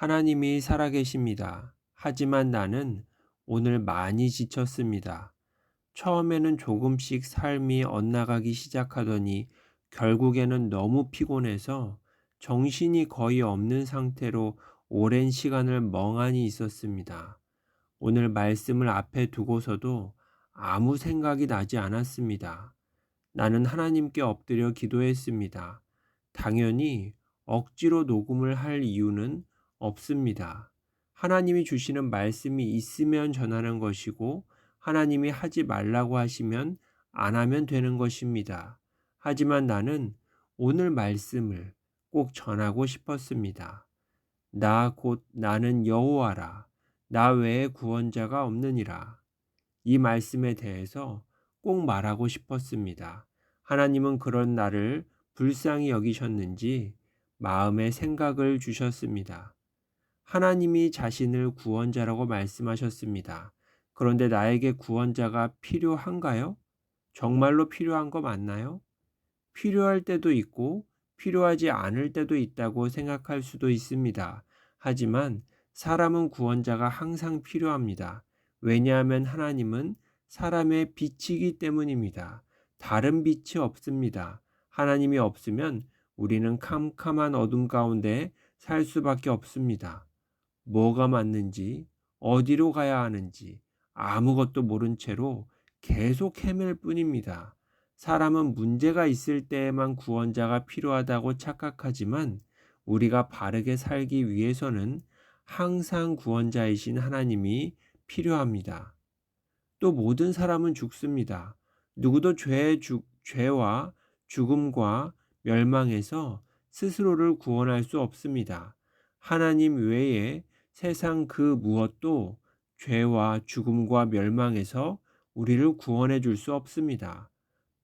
하나님이 살아계십니다. 하지만 나는 오늘 많이 지쳤습니다. 처음에는 조금씩 삶이 엇나가기 시작하더니 결국에는 너무 피곤해서 정신이 거의 없는 상태로 오랜 시간을 멍하니 있었습니다. 오늘 말씀을 앞에 두고서도 아무 생각이 나지 않았습니다. 나는 하나님께 엎드려 기도했습니다. 당연히 억지로 녹음을 할 이유는 없습니다. 하나님이 주시는 말씀이 있으면 전하는 것이고 하나님이 하지 말라고 하시면 안 하면 되는 것입니다. 하지만 나는 오늘 말씀을 꼭 전하고 싶었습니다. 나 곧 나는 여호와라. 나 외에 구원자가 없느니라. 이 말씀에 대해서 꼭 말하고 싶었습니다. 하나님은 그런 나를 불쌍히 여기셨는지 마음의 생각을 주셨습니다. 하나님이 자신을 구원자라고 말씀하셨습니다. 그런데 나에게 구원자가 필요한가요? 정말로 필요한 거 맞나요? 필요할 때도 있고 필요하지 않을 때도 있다고 생각할 수도 있습니다. 하지만 사람은 구원자가 항상 필요합니다. 왜냐하면 하나님은 사람의 빛이기 때문입니다. 다른 빛이 없습니다. 하나님이 없으면 우리는 캄캄한 어둠 가운데 살 수밖에 없습니다. 뭐가 맞는지, 어디로 가야 하는지 아무것도 모른 채로 계속 헤맬 뿐입니다. 사람은 문제가 있을 때에만 구원자가 필요하다고 착각하지만 우리가 바르게 살기 위해서는 항상 구원자이신 하나님이 필요합니다. 또 모든 사람은 죽습니다. 누구도 죄의 죽, 죄와 죽음과 멸망에서 스스로를 구원할 수 없습니다. 하나님 외에 세상 그 무엇도 죄와 죽음과 멸망에서 우리를 구원해 줄 수 없습니다.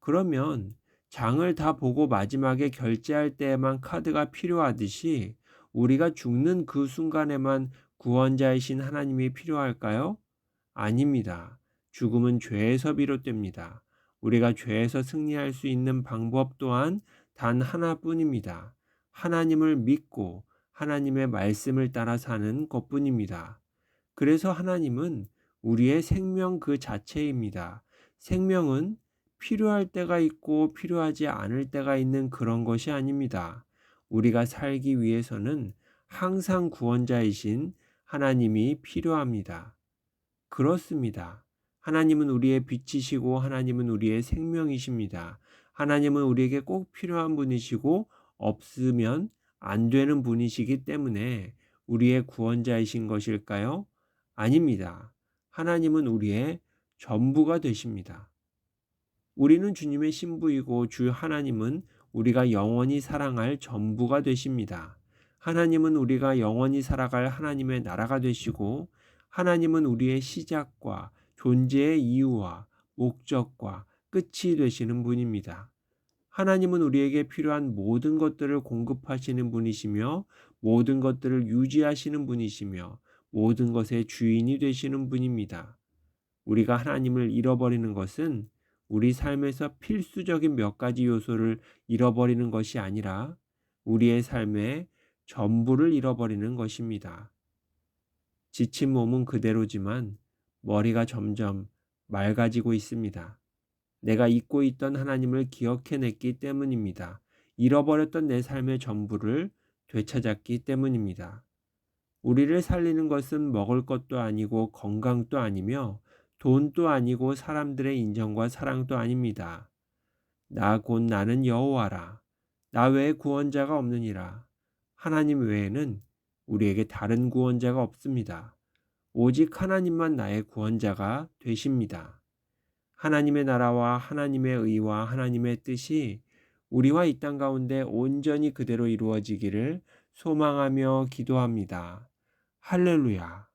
그러면 장을 다 보고 마지막에 결제할 때에만 카드가 필요하듯이 우리가 죽는 그 순간에만 구원자이신 하나님이 필요할까요? 아닙니다. 죽음은 죄에서 비롯됩니다. 우리가 죄에서 승리할 수 있는 방법 또한 단 하나뿐입니다. 하나님을 믿고 하나님의 말씀을 따라 사는 것뿐입니다. 그래서 하나님은 우리의 생명 그 자체입니다. 생명은 필요할 때가 있고 필요하지 않을 때가 있는 그런 것이 아닙니다. 우리가 살기 위해서는 항상 구원자이신 하나님이 필요합니다. 그렇습니다. 하나님은 우리의 빛이시고 하나님은 우리의 생명이십니다. 하나님은 우리에게 꼭 필요한 분이시고 없으면 안 되는 분이시기 때문에 우리의 구원자이신 것일까요? 아닙니다. 하나님은 우리의 전부가 되십니다. 우리는 주님의 신부이고 주 하나님은 우리가 영원히 사랑할 전부가 되십니다. 하나님은 우리가 영원히 살아갈 하나님의 나라가 되시고 하나님은 우리의 시작과 존재의 이유와 목적과 끝이 되시는 분입니다. 하나님은 우리에게 필요한 모든 것들을 공급하시는 분이시며 모든 것들을 유지하시는 분이시며 모든 것의 주인이 되시는 분입니다. 우리가 하나님을 잃어버리는 것은 우리 삶에서 필수적인 몇 가지 요소를 잃어버리는 것이 아니라 우리의 삶의 전부를 잃어버리는 것입니다. 지친 몸은 그대로지만 머리가 점점 맑아지고 있습니다. 내가 잊고 있던 하나님을 기억해냈기 때문입니다. 잃어버렸던 내 삶의 전부를 되찾았기 때문입니다. 우리를 살리는 것은 먹을 것도 아니고 건강도 아니며 돈도 아니고 사람들의 인정과 사랑도 아닙니다. 나 곧 나는 여호와라. 나 외에 구원자가 없느니라. 하나님 외에는 우리에게 다른 구원자가 없습니다. 오직 하나님만 나의 구원자가 되십니다. 하나님의 나라와 하나님의 의와 하나님의 뜻이 우리와 이 땅 가운데 온전히 그대로 이루어지기를 소망하며 기도합니다. 할렐루야.